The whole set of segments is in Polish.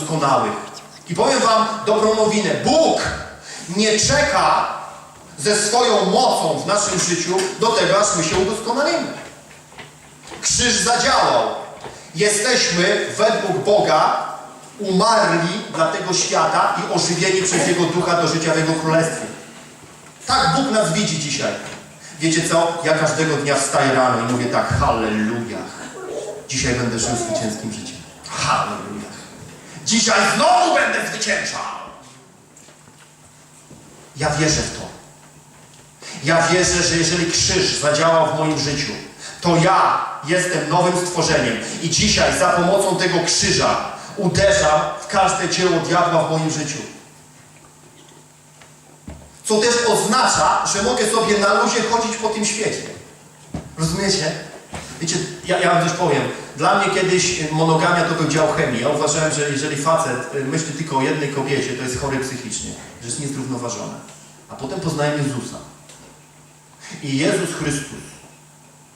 doskonałych. I powiem Wam dobrą nowinę. Bóg nie czeka ze swoją mocą w naszym życiu do tego, aż my się udoskonalimy. Krzyż zadziałał. Jesteśmy według Boga umarli dla tego świata i ożywieni przez Jego Ducha do życia w Jego Królestwie. Tak Bóg nas widzi dzisiaj. Wiecie co? Ja każdego dnia wstaję rano i mówię tak, halleluja. Dzisiaj będę żył zwycięskim życiem. Halleluja. Dzisiaj znowu będę zwyciężał. Ja wierzę w to. Ja wierzę, że jeżeli krzyż zadziałał w moim życiu, to ja jestem nowym stworzeniem i dzisiaj za pomocą tego krzyża uderzam w każde dzieło diabła w moim życiu. Co też oznacza, że mogę sobie na luzie chodzić po tym świecie. Rozumiecie? Wiecie, ja, ja wam coś powiem. Dla mnie kiedyś monogamia to był dział chemii. Ja uważałem, że jeżeli facet y, myśli tylko o jednej kobiecie, to jest chory psychicznie, że jest niezrównoważony. A potem poznałem Jezusa. I Jezus Chrystus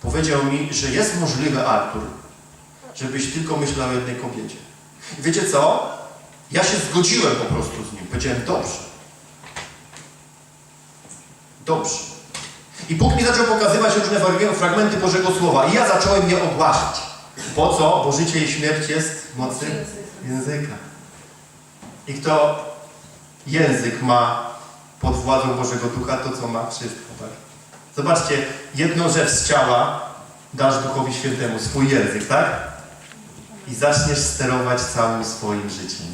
powiedział mi, że jest możliwe, Artur, żebyś tylko myślał o jednej kobiecie. I wiecie co? Ja się zgodziłem po prostu z nim. Powiedziałem, dobrze. Dobrze. I Bóg mi zaczął pokazywać różne fragmenty Bożego Słowa. I ja zacząłem je ogłaszać. Po co? Bo życie i śmierć jest w mocy języka. I kto język ma pod władzą Bożego Ducha, to co ma wszystko. Tak? Zobaczcie, jedną rzecz z ciała dasz Duchowi Świętemu, swój język, tak? I zaczniesz sterować całym swoim życiem.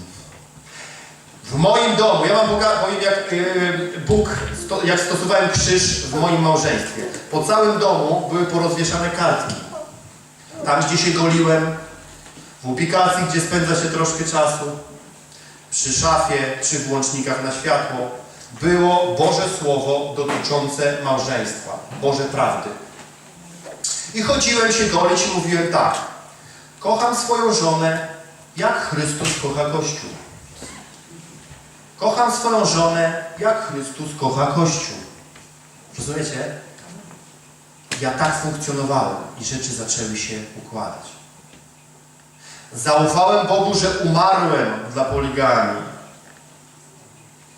W moim domu, ja wam poka- powiem jak yy, Bóg, sto, jak stosowałem krzyż w moim małżeństwie. Po całym domu były porozwieszane kartki. Tam, gdzie się goliłem, w ubikacji, gdzie spędza się troszkę czasu, przy szafie, przy włącznikach na światło, było Boże Słowo dotyczące małżeństwa, Boże prawdy. I chodziłem się golić i mówiłem tak. Kocham swoją żonę, jak Chrystus kocha Kościół. Kocham swoją żonę, jak Chrystus kocha Kościół. Rozumiecie? Ja tak funkcjonowałem i rzeczy zaczęły się układać. Zaufałem Bogu, że umarłem dla poligamii.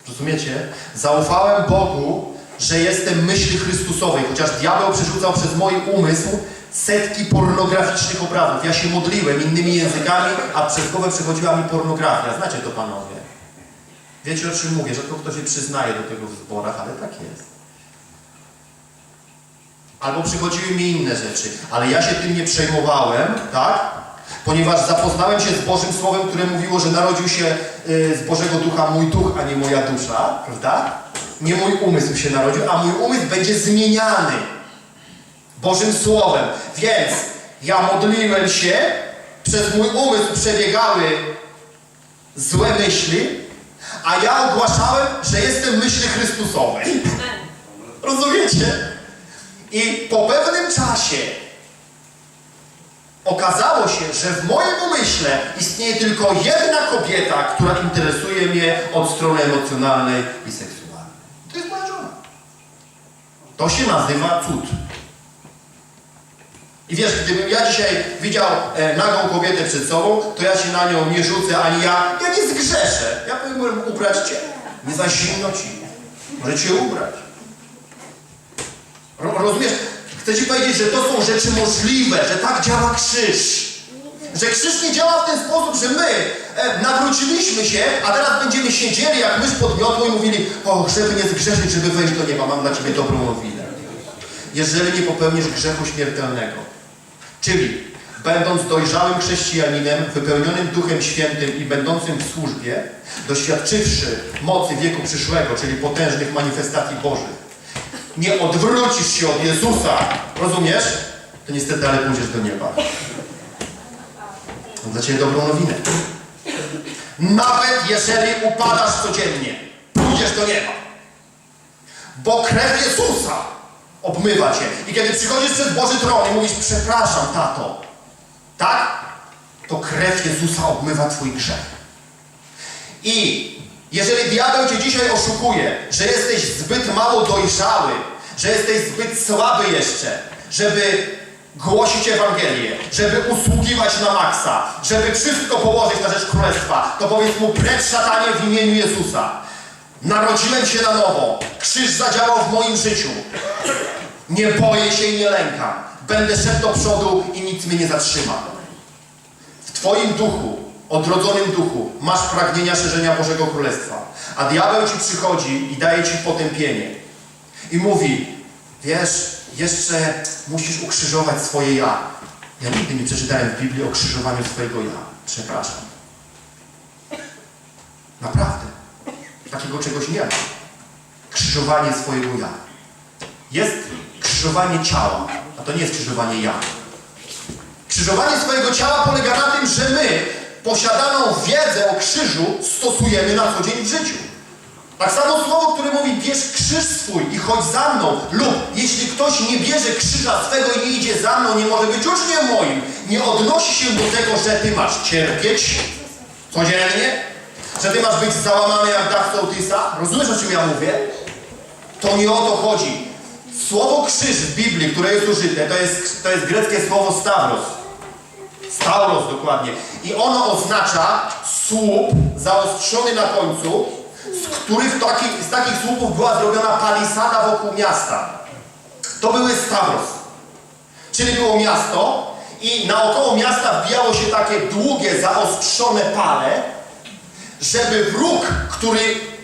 Rozumiecie? Zaufałem Bogu, że jestem myśli Chrystusowej, chociaż diabeł przerzucał przez mój umysł setki pornograficznych obrazów. Ja się modliłem innymi językami, a przez głowę przechodziła mi pornografia. Znacie to, panowie? Wiecie, o czym mówię? Rzadko kto się przyznaje do tego w zborach, ale tak jest. Albo przychodziły mi inne rzeczy, ale ja się tym nie przejmowałem, tak? Ponieważ zapoznałem się z Bożym Słowem, które mówiło, że narodził się y, z Bożego Ducha mój duch, a nie moja dusza, prawda? Nie mój umysł się narodził, a mój umysł będzie zmieniany Bożym Słowem. Więc ja modliłem się, przez mój umysł przebiegały złe myśli, a ja ogłaszałem, że jestem myśli Chrystusowej. Rozumiecie? I po pewnym czasie okazało się, że w moim umyśle istnieje tylko jedna kobieta, która interesuje mnie od strony emocjonalnej i seksualnej. To jest moja żona. To się nazywa cud. I wiesz, gdybym ja dzisiaj widział e, nagą kobietę przed sobą, to ja się na nią nie rzucę, ani ja, ja nie zgrzeszę. Ja powinien ubrać cię. Nie za zimno ci. Może cię ubrać. Ro, rozumiesz? Chcę ci powiedzieć, że to są rzeczy możliwe, że tak działa krzyż. Że krzyż nie działa w ten sposób, że my e, nawróciliśmy się, a teraz będziemy siedzieli jak mysz pod miotło i mówili, o, żeby nie zgrzeszyć, żeby wejść do nieba, mam dla ciebie dobrą nowinę. Jeżeli nie popełnisz grzechu śmiertelnego, Czyli, będąc dojrzałym chrześcijaninem, wypełnionym Duchem Świętym i będącym w służbie, doświadczywszy mocy wieku przyszłego, czyli potężnych manifestacji Bożych, nie odwrócisz się od Jezusa, rozumiesz? To niestety, ale pójdziesz do nieba. Mam dla Ciebie dobrą nowinę. Nawet jeżeli upadasz codziennie, pójdziesz do nieba. Bo krew Jezusa obmywa cię. I kiedy przychodzisz przed Boży tron i mówisz, przepraszam, tato, tak? To krew Jezusa obmywa twój grzech. I jeżeli diabeł cię dzisiaj oszukuje, że jesteś zbyt mało dojrzały, że jesteś zbyt słaby jeszcze, żeby głosić Ewangelię, żeby usługiwać na maksa, żeby wszystko położyć na rzecz Królestwa, to powiedz mu precz szatanie w imieniu Jezusa. Narodziłem się na nowo. Krzyż zadziałał w moim życiu. Nie boję się i nie lękam. Będę szedł do przodu i nic mnie nie zatrzyma. W Twoim duchu, odrodzonym duchu, masz pragnienia szerzenia Bożego Królestwa. A diabeł ci przychodzi i daje ci potępienie. I mówi, wiesz, jeszcze musisz ukrzyżować swoje ja. Ja nigdy nie przeczytałem w Biblii o krzyżowaniu swojego ja. Przepraszam. Naprawdę. Takiego czegoś nie ma. Krzyżowanie swojego ja. Jest krzyżowanie ciała, a to nie jest krzyżowanie ja. Krzyżowanie swojego ciała polega na tym, że my posiadaną wiedzę o krzyżu stosujemy na co dzień w życiu. Tak samo słowo, które mówi bierz krzyż swój i chodź za mną lub jeśli ktoś nie bierze krzyża swego i nie idzie za mną, nie może być uczniem moim. Nie odnosi się do tego, że ty masz cierpieć codziennie, że ty masz być załamany jak dach sołtysa. Rozumiesz o czym ja mówię? To nie o to chodzi. Słowo krzyż w Biblii, które jest użyte, to jest, to jest greckie słowo stauros. Stauros dokładnie. I ono oznacza słup zaostrzony na końcu, z których taki, z takich słupów była zrobiona palisada wokół miasta. To były stauros. Czyli było miasto i naokoło miasta wbijało się takie długie, zaostrzone pale, żeby wróg, który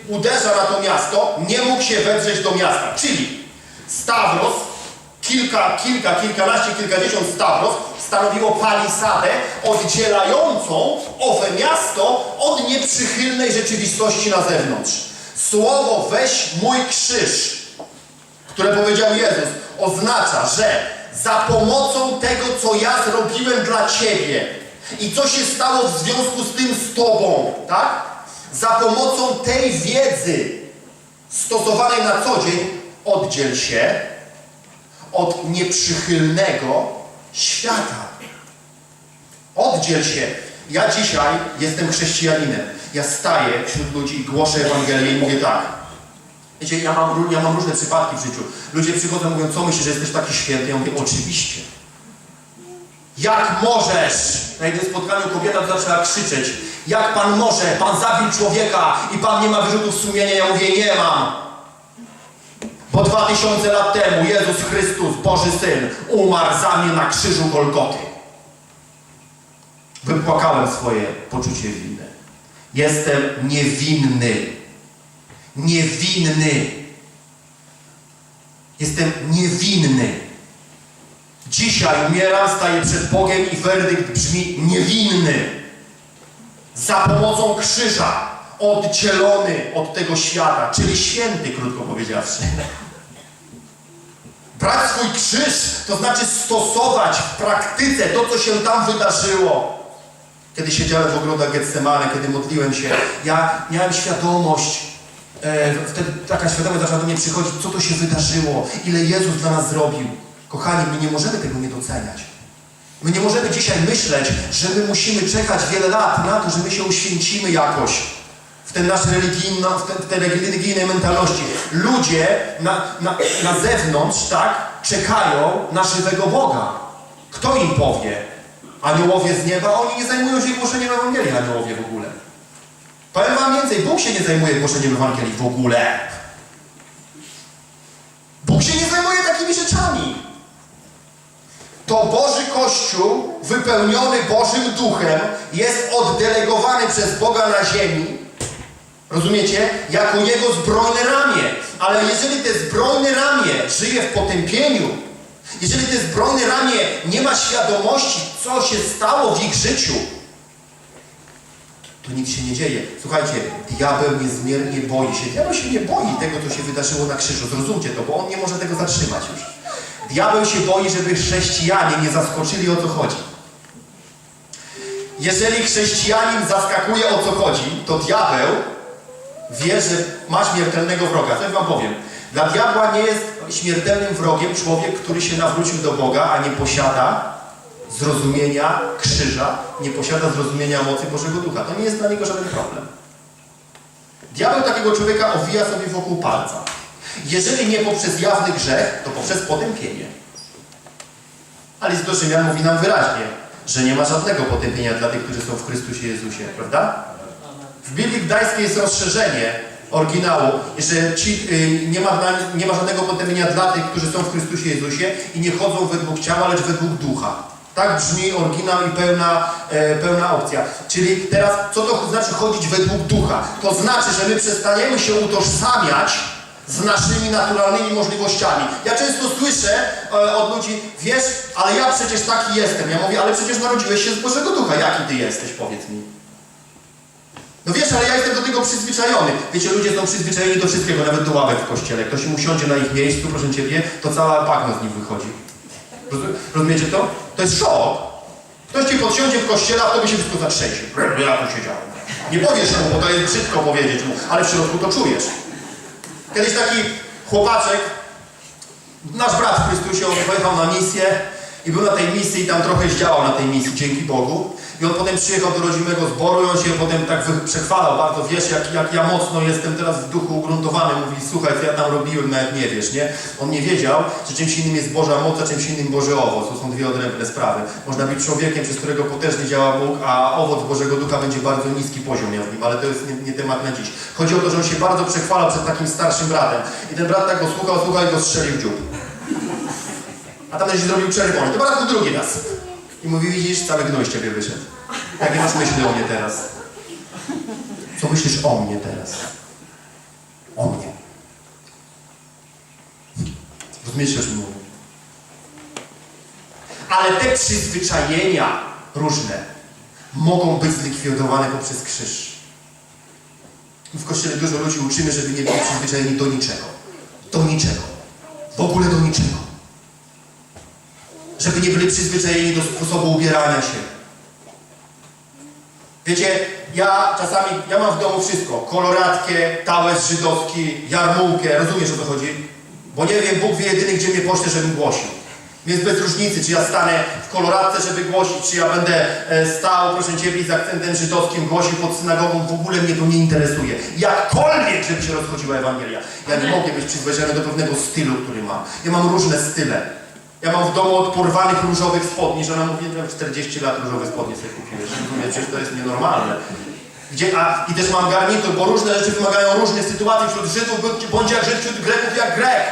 uderza na to miasto, nie mógł się wedrzeć do miasta. Czyli Stawros, kilka, kilka, kilkanaście, kilkadziesiąt Stawros stanowiło palisadę oddzielającą owe miasto od nieprzychylnej rzeczywistości na zewnątrz. Słowo weź mój krzyż, które powiedział Jezus, oznacza, że za pomocą tego, co ja zrobiłem dla Ciebie i co się stało w związku z tym z Tobą, tak? Za pomocą tej wiedzy stosowanej na co dzień oddziel się od nieprzychylnego świata. Oddziel się. Ja dzisiaj jestem chrześcijaninem. Ja staję wśród ludzi i głoszę Ewangelię i mówię tak. Wiecie, ja mam, ja mam różne przypadki w życiu. Ludzie przychodzą i mówią, co myślisz, że jesteś taki święty? Ja mówię, oczywiście. Jak możesz? Na jednym spotkaniu kobieta zaczęła krzyczeć. Jak pan może? Pan zabił człowieka i pan nie ma wyrzutów sumienia. Ja mówię, nie mam. Bo dwa tysiące lat temu Jezus Chrystus, Boży Syn, umarł za mnie na krzyżu Golgoty. Wypłakałem swoje poczucie winy. Jestem niewinny. Niewinny. Jestem niewinny. Dzisiaj umieram, staję przed Bogiem i werdykt brzmi niewinny. Za pomocą krzyża oddzielony od tego świata, czyli święty, krótko powiedziawszy. Brać swój krzyż to znaczy stosować w praktyce to, co się tam wydarzyło. Kiedy siedziałem w ogrodach Getsemane, kiedy modliłem się, ja miałem świadomość, e, wtedy taka świadomość zaczęła do mnie przychodzić, co to się wydarzyło, ile Jezus dla nas zrobił. Kochani, my nie możemy tego nie doceniać. My nie możemy dzisiaj myśleć, że my musimy czekać wiele lat na to, że my się uświęcimy jakoś w ten nasz religijny, w, te, w tej religijnej mentalności. Ludzie na, na, na zewnątrz, tak, czekają na żywego Boga. Kto im powie? Aniołowie z nieba? Oni nie zajmują się głoszeniem Ewangelii, aniołowie w ogóle. Powiem wam więcej, Bóg się nie zajmuje głoszeniem Ewangelii w ogóle. Bóg się nie zajmuje takimi rzeczami. To Boży Kościół, wypełniony Bożym Duchem, jest oddelegowany przez Boga na ziemi, rozumiecie, jako Jego zbrojne ramię. Ale jeżeli te zbrojne ramię żyje w potępieniu, jeżeli te zbrojne ramię nie ma świadomości, co się stało w ich życiu, to nic się nie dzieje. Słuchajcie, diabeł niezmiernie boi się. Diabeł się nie boi tego, co się wydarzyło na krzyżu. Zrozumcie to, bo on nie może tego zatrzymać już. Diabeł się boi, żeby chrześcijanie nie zaskoczyli o co chodzi. Jeżeli chrześcijanin zaskakuje o co chodzi, to diabeł wie, że ma śmiertelnego wroga. Coś wam powiem. Dla diabła nie jest śmiertelnym wrogiem człowiek, który się nawrócił do Boga, a nie posiada zrozumienia krzyża, nie posiada zrozumienia mocy Bożego Ducha. To nie jest dla niego żaden problem. Diabeł takiego człowieka owija sobie wokół palca. Jeżeli nie poprzez jawny grzech, to poprzez potępienie. Ale do Rzymian mówi nam wyraźnie, że nie ma żadnego potępienia dla tych, którzy są w Chrystusie Jezusie, prawda? W Biblii Gdańskiej jest rozszerzenie oryginału, że ci, y, nie, ma, nie ma żadnego potępienia dla tych, którzy są w Chrystusie Jezusie i nie chodzą według ciała, lecz według ducha. Tak brzmi oryginał i pełna, e, pełna opcja. Czyli teraz, co to znaczy chodzić według ducha? To znaczy, że my przestaniemy się utożsamiać z naszymi naturalnymi możliwościami. Ja często słyszę e, od ludzi, wiesz, ale ja przecież taki jestem. Ja mówię, ale przecież narodziłeś się z Bożego Ducha. Jaki ty jesteś, powiedz mi. No wiesz, ale ja jestem do tego przyzwyczajony. Wiecie, ludzie są przyzwyczajeni do wszystkiego, nawet do ławek w kościele. Ktoś im usiądzie na ich miejscu, proszę Ciebie, to cała bagno z nich wychodzi. Roz- Rozumiecie to? To jest szok. Ktoś Ci podsiądzie w kościele, a to by się wszystko zatrzęsie. Ja tu siedziałem. Nie powiesz mu, bo to jest brzydko powiedzieć mu, ale w środku to czujesz. Kiedyś taki chłopaczek, nasz brat w Chrystusie, on pojechał na misję i był na tej misji i tam trochę zdziałał na tej misji, dzięki Bogu. I on potem przyjechał do rodzimego zboru i on się potem tak przechwalał bardzo, wiesz, jak, jak ja mocno jestem teraz w duchu ugruntowany. Mówi, słuchaj, co ja tam robiłem, nawet nie wiesz, nie? On nie wiedział, że czymś innym jest Boża moc, a czymś innym Boży owoc. To są dwie odrębne sprawy. Można być człowiekiem, przez którego potężnie działa Bóg, a owoc Bożego Ducha będzie bardzo niski poziom miał w nim, ale to jest nie, nie temat na dziś. Chodzi o to, że on się bardzo przechwalał przed takim starszym bratem. I ten brat tak go słuchał, słuchał i go strzelił w dziób. A tamten się zrobił czerwony. To po raz drugi raz. I mówi, widzisz, cały gnój z ciebie wyszedł. Jakie masz myśli o mnie teraz? Co myślisz o mnie teraz? O mnie. Rozumiesz, o mówię? Ale te przyzwyczajenia różne mogą być zlikwidowane poprzez krzyż. W Kościele dużo ludzi uczymy, żeby nie byli przyzwyczajeni do niczego. Do niczego. W ogóle do niczego. Żeby nie byli przyzwyczajeni do sposobu ubierania się. Wiecie, ja czasami, ja mam w domu wszystko. Koloratkę, tałez żydowski, jarmułkę, rozumiesz o co chodzi? Bo nie wiem, Bóg wie jedyny, gdzie mnie pośle, żebym głosił. Więc bez różnicy, czy ja stanę w koloratce, żeby głosić, czy ja będę e, stał, proszę Ciebie, z akcentem żydowskim, głosił pod synagogą, w ogóle mnie to nie interesuje. Jakkolwiek, żeby się rozchodziła Ewangelia. Ja nie mogę być przyzwyczajony do pewnego stylu, który mam. Ja mam różne style. Ja mam w domu od porwanych różowych spodni, żona mówi, że 40 lat różowe spodnie sobie kupiłeś. Rozumiesz, przecież to jest nienormalne. Gdzie, a, I też mam garnitur, bo różne rzeczy wymagają różnych sytuacji wśród Żydów, bądź- bądź jak Żyd wśród Greków, jak Grek.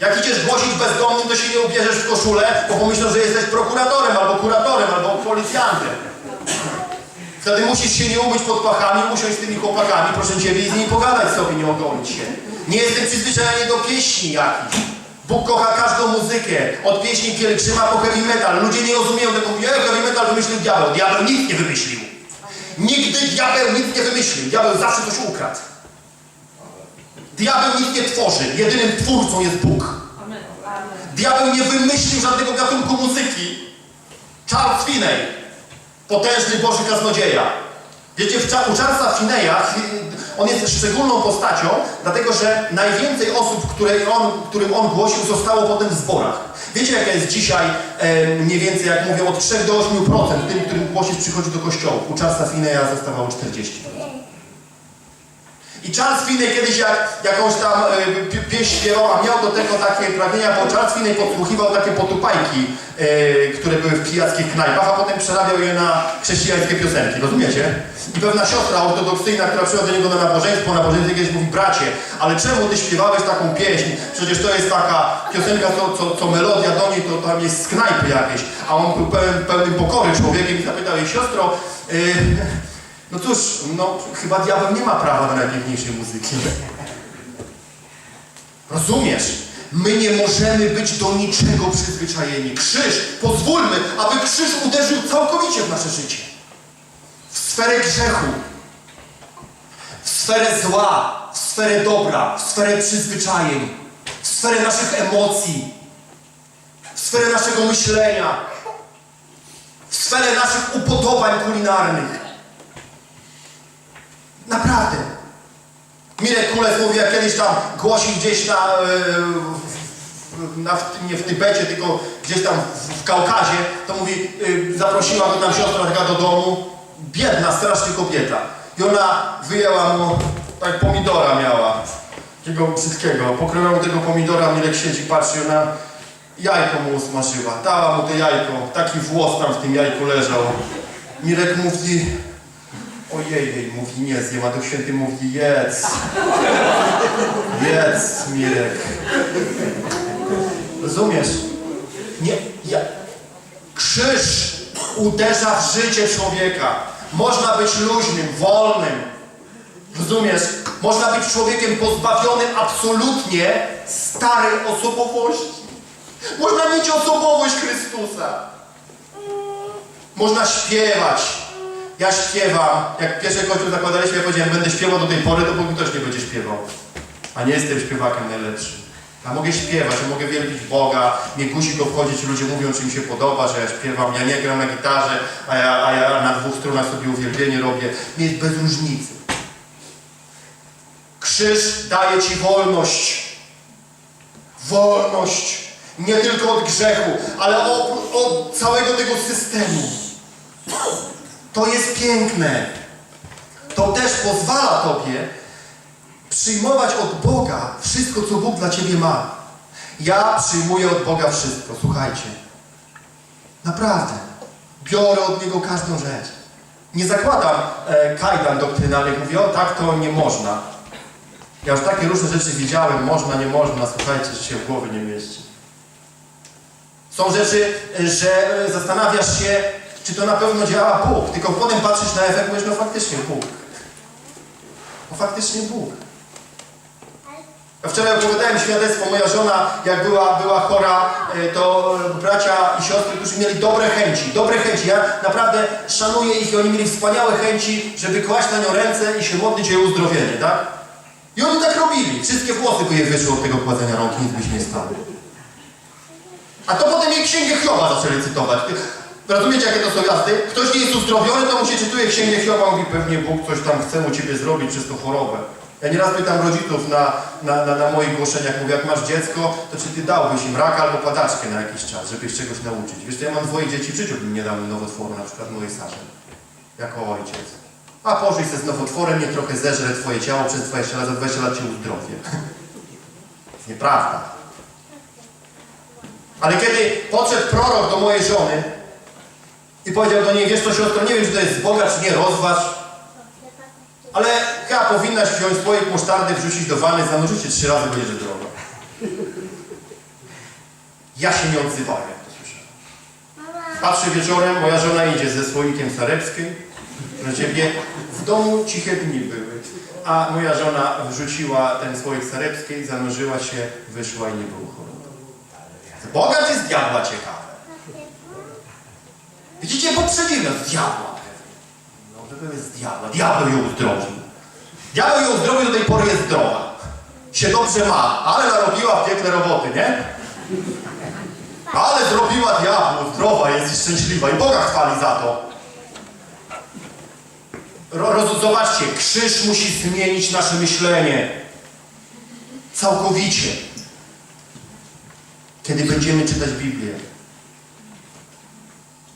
Jak idziesz głosić bezdomnym, to się nie ubierzesz w koszulę, bo pomyślą, że jesteś prokuratorem, albo kuratorem, albo policjantem. Wtedy musisz się nie umyć pod pachami, usiąść z tymi chłopakami, proszę Ciebie, i z nimi pogadać sobie, nie ogolić się. Nie jestem przyzwyczajony do pieśni jakichś. Bóg kocha każdą muzykę, od pieśni pielgrzyma po heavy metal. Ludzie nie rozumieją tego, mówią, "Ej, heavy metal wymyślił diabeł. Diabeł nic nie wymyślił. Nigdy diabeł nic nie wymyślił. Diabeł zawsze coś ukradł. Diabeł nic nie tworzy. Jedynym twórcą jest Bóg. Diabeł nie wymyślił żadnego gatunku muzyki. Charles Finney, potężny Boży kaznodzieja. Wiecie, u Charlesa Finneya, chwi- on jest szczególną postacią, dlatego że najwięcej osób, on, którym on głosił, zostało potem w zborach. Wiecie, jaka jest dzisiaj e, mniej więcej, jak mówią, od 3 do 8% tym, którym głosić przychodzi do kościołów. U Charlesa Finneya zostawało 40%. I Charles Finney kiedyś jak jakąś tam y, pi- pieśń śpiewał, a miał do tego takie pragnienia, bo Charles Finney podsłuchiwał takie potupajki, y, które były w pijackich knajpach, a potem przerabiał je na chrześcijańskie piosenki, rozumiecie? I pewna siostra ortodoksyjna, która przyszła do niego na nabożeństwo, na nabożeństwie kiedyś mówi, bracie, ale czemu ty śpiewałeś taką pieśń? Przecież to jest taka piosenka, co, co, co melodia do niej, to tam jest z knajpy jakieś. A on był pełen, pełnym pokory człowiekiem i zapytał jej, siostro, y, no cóż, no chyba diabeł nie ma prawa do najpiękniejszej muzyki. Rozumiesz? My nie możemy być do niczego przyzwyczajeni. Krzyż, pozwólmy, aby krzyż uderzył całkowicie w nasze życie. W sferę grzechu, w sferę zła, w sferę dobra, w sferę przyzwyczajeń, w sferę naszych emocji, w sferę naszego myślenia, w sferę naszych upodobań kulinarnych. Naprawdę. Mirek Kules mówi, jak kiedyś tam głosił gdzieś na, e, na nie w Tybecie, tylko gdzieś tam w, Kaukazie, to mówi, y, zaprosiła go tam siostra taka do domu, biedna, strasznie kobieta. I ona wyjęła mu, tak pomidora miała, takiego brzydkiego, pokryła mu tego pomidora, Mirek siedzi, patrzy, ona jajko mu usmażyła. Dała mu to jajko, taki włos tam w tym jajku leżał. Mirek mówi, ojej, jej, mówi nie Duch Święty mówi jedz. Jedz, Mirek. Rozumiesz? Nie, ja... Krzyż uderza w życie człowieka. Można być luźnym, wolnym. Rozumiesz? Można być człowiekiem pozbawionym absolutnie starej osobowości. Można mieć osobowość Chrystusa. Można śpiewać. Ja śpiewam. Jak pierwszy kościół zakładaliśmy, ja powiedziałem, będę śpiewał do tej pory, dopóki ktoś nie będzie śpiewał. A nie jestem śpiewakiem najlepszym. Ja mogę śpiewać, ja mogę wielbić Boga, mnie kusi go wchodzić, ludzie mówią, czy mi się podoba, że ja śpiewam, ja nie gram na gitarze, a ja, a ja na dwóch stronach sobie uwielbienie robię. Nie jest bez różnicy. Krzyż daje Ci wolność. Wolność. Nie tylko od grzechu, ale od, od całego tego systemu. To jest piękne. To też pozwala Tobie przyjmować od Boga wszystko, co Bóg dla Ciebie ma. Ja przyjmuję od Boga wszystko. Słuchajcie. Naprawdę. Biorę od Niego każdą rzecz. Nie zakładam e, kajdan doktrynalnych. Mówię, o tak to nie można. Ja już takie różne rzeczy widziałem, można, nie można, słuchajcie, że się w głowie nie mieści. Są rzeczy, że e, zastanawiasz się, czy to na pewno działa Bóg, tylko potem patrzysz na efekt, mówisz, no faktycznie Bóg. No faktycznie Bóg. Ja wczoraj opowiadałem świadectwo, moja żona, jak była, była chora, e, to bracia i siostry, którzy mieli dobre chęci, dobre chęci. Ja naprawdę szanuję ich i oni mieli wspaniałe chęci, żeby kłaść na nią ręce i się modlić o jej uzdrowienie, tak? I oni tak robili. Wszystkie włosy by je wyszły od tego kładzenia rąk, nic by się nie stało. A to potem jej księgę Hioba zaczęli cytować. Rozumiecie, jakie to są jazdy? Ktoś nie jest uzdrowiony, to mu się czytuje księgę Hioba, mówi pewnie Bóg coś tam chce u ciebie zrobić przez tą chorobę. Ja nieraz pytam rodziców na, na, na, na moich głoszeniach, mówię, jak masz dziecko, to czy ty dałbyś im raka albo padaczkę na jakiś czas, żeby ich czegoś nauczyć? Wiesz, to ja mam dwoje dzieci, w życiu bym nie dał nowotworu, na przykład mojej Sarze, jako ojciec. A pożyj se z nowotworem, niech trochę zeżre twoje ciało przez 20 lat, za 20 lat cię uzdrowię. Nieprawda. Ale kiedy podszedł prorok do mojej żony i powiedział do niej, wiesz co siostro, nie wiem, czy to jest z Boga, czy nie, rozważ, ale chyba powinnaś wziąć słoik musztardy, wrzucić do wanny, zanurzyć się trzy razy, będziesz zdrowa. Ja się nie odzywałem, jak to słyszałem. Patrzę wieczorem, moja żona idzie ze słoikiem sarebskiej do ciebie. W domu ciche dni były. A moja żona wrzuciła ten słoik sarebskiej, zanurzyła się, wyszła i nie było choroby. Z Boga czy z diabła ciekawe? Widzicie, bo przedziwne, z diabła pewnie. No to jest z diabła. Diabeł ją uzdrowił. Diabeł ją uzdrowił, do tej pory jest zdrowa. Się dobrze ma, ale narobiła w piekle roboty, nie? Ale zrobiła diabłu, zdrowa jest i szczęśliwa i Boga chwali za to. Ro, zobaczcie, krzyż musi zmienić nasze myślenie. Całkowicie. Kiedy będziemy czytać Biblię,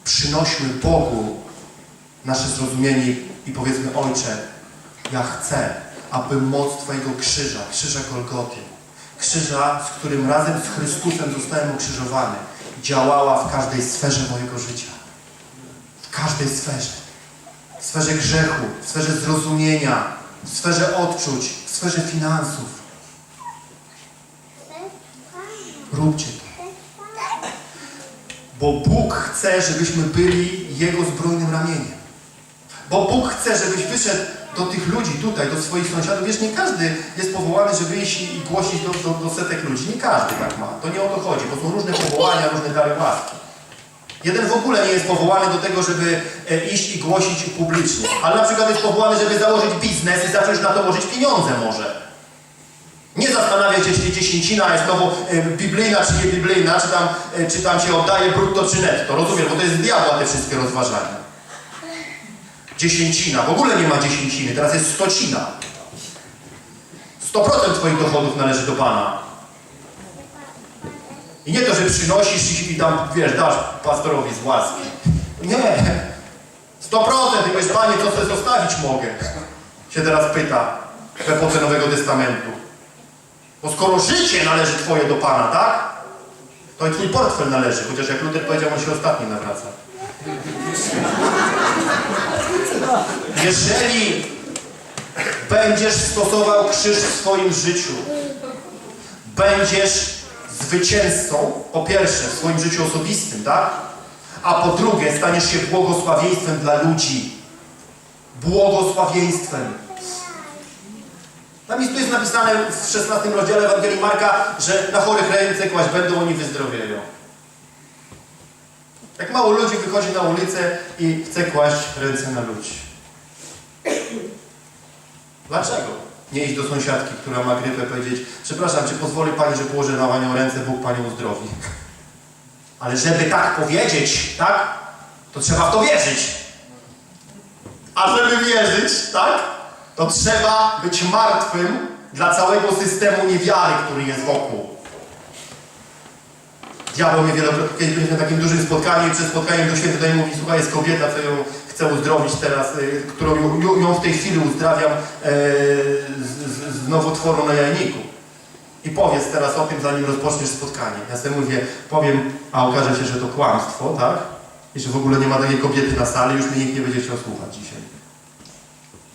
przynośmy Bogu nasze zrozumienie i powiedzmy, Ojcze, ja chcę, aby moc Twojego krzyża, krzyża Golgoty, krzyża, z którym razem z Chrystusem zostałem ukrzyżowany, działała w każdej sferze mojego życia. W każdej sferze. W sferze grzechu, w sferze zrozumienia, w sferze odczuć, w sferze finansów. Róbcie to. Bo Bóg chce, żebyśmy byli Jego zbrojnym ramieniem. Bo Bóg chce, żebyś wyszedł do tych ludzi tutaj, do swoich sąsiadów. Wiesz, nie każdy jest powołany, żeby iść i głosić do, do, do setek ludzi. Nie każdy tak ma. To nie o to chodzi, bo są różne powołania, różne dary łaski. Jeden w ogóle nie jest powołany do tego, żeby e, iść i głosić publicznie. Ale na przykład jest powołany, żeby założyć biznes i zacząć na to łożyć pieniądze może. Nie zastanawiać się, czy dziesięcina jest znowu e, biblijna, czy nie biblijna, czy tam, e, czy tam się oddaje brutto, czy netto. Rozumiem, bo to jest diabła te wszystkie rozważania. Dziesięcina. W ogóle nie ma dziesięciny, teraz jest stocina. 100% Twoich dochodów należy do Pana. I nie to, że przynosisz i, i tam, wiesz, dasz pastorowi z łaski. Nie. 100% i powiesz, Panie, co sobie zostawić mogę? Się teraz pyta w epoce Nowego Testamentu. Bo skoro życie należy Twoje do Pana, tak? To i twój portfel należy, chociaż jak Luther powiedział, on się ostatni nawraca. Jeżeli będziesz stosował krzyż w swoim życiu, będziesz zwycięzcą, po pierwsze, w swoim życiu osobistym, tak? A po drugie, staniesz się błogosławieństwem dla ludzi. Błogosławieństwem. Tam jest, tu jest napisane w 16 rozdziale Ewangelii Marka, że na chorych ręce kłaść będą, oni wyzdrowieją. Jak mało ludzi wychodzi na ulicę i chce kłaść ręce na ludzi. Dlaczego? Nie iść do sąsiadki, która ma grypę, powiedzieć przepraszam, czy pozwoli Pani, że położę na Panią ręce, Bóg Panią uzdrowi. Ale żeby tak powiedzieć, tak? To trzeba w to wierzyć. A żeby wierzyć, tak? To trzeba być martwym dla całego systemu niewiary, który jest wokół. Diabeł mnie wielokrotnie, kiedyś byliśmy na takim dużym spotkaniu i przed spotkaniem do święty tutaj mówi, słuchaj, jest kobieta, co ją chcę uzdrowić teraz, y, którą ją, ją- w tej chwili uzdrawiam e, z, z, z nowotworu na jajniku. I powiedz teraz o tym, zanim rozpoczniesz spotkanie. Ja sobie mówię, powiem, a okaże się, że to kłamstwo, tak? I że w ogóle nie ma takiej kobiety na sali, już mnie nikt nie będzie chciał słuchać dzisiaj.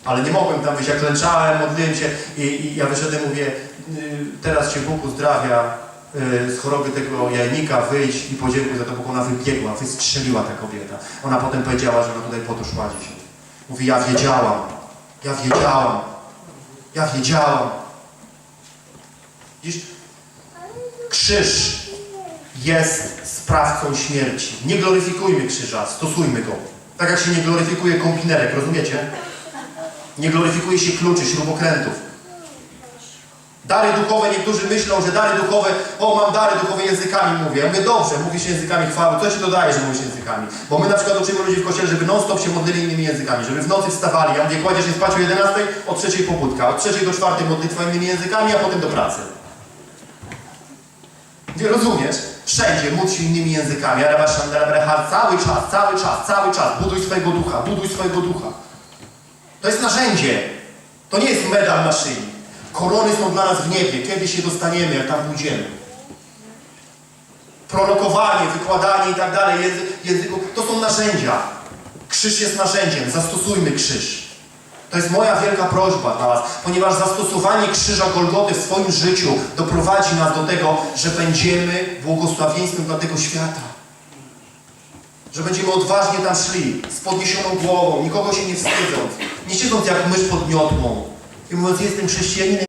Ale nie mogłem tam wyjść, ja klęczałem, modliłem się i, i ja wyszedłem, mówię, y, teraz się Bóg uzdrawia y, z choroby tego jajnika, wyjść i podziękuj za to, bo ona wybiegła, wystrzeliła ta kobieta. Ona potem powiedziała, że ona tutaj po to szła dzisiaj. Mówi, ja wiedziałam, ja wiedziałam, ja wiedziałam. Widzisz, krzyż jest sprawcą śmierci. Nie gloryfikujmy krzyża, stosujmy go. Tak jak się nie gloryfikuje kombinerek, rozumiecie? Nie gloryfikuje się kluczy, śrubokrętów. Dary duchowe, niektórzy myślą, że dary duchowe, o mam dary duchowe językami mówię. Ja mówię, dobrze, mówisz językami chwały, co ci dodaje, że mówisz językami? Bo my na przykład uczymy ludzi w kościele, żeby non-stop się modlili innymi językami, żeby w nocy wstawali. Ja mówię, kładziesz się spać o 11, od trzeciej pobudka, od trzeciej do czwartej modlitwa innymi językami, a potem do pracy. Nie rozumiesz? Wszędzie módl się innymi językami. Arabashandarabraha, cały czas, cały czas, cały czas. Buduj swojego ducha, buduj swojego ducha. To jest narzędzie. To nie jest medal na szyi. Korony są dla nas w niebie. Kiedy się dostaniemy, jak tam pójdziemy. Prorokowanie, wykładanie i tak dalej, język, języku, to są narzędzia. Krzyż jest narzędziem. Zastosujmy krzyż. To jest moja wielka prośba dla Was, ponieważ zastosowanie krzyża Golgoty w swoim życiu doprowadzi nas do tego, że będziemy błogosławieństwem dla tego świata. Że będziemy odważnie tam szli, z podniesioną głową, nikogo się nie wstydząc, nie siedząc jak mysz pod miotłą. I mówiąc, jestem chrześcijaninem,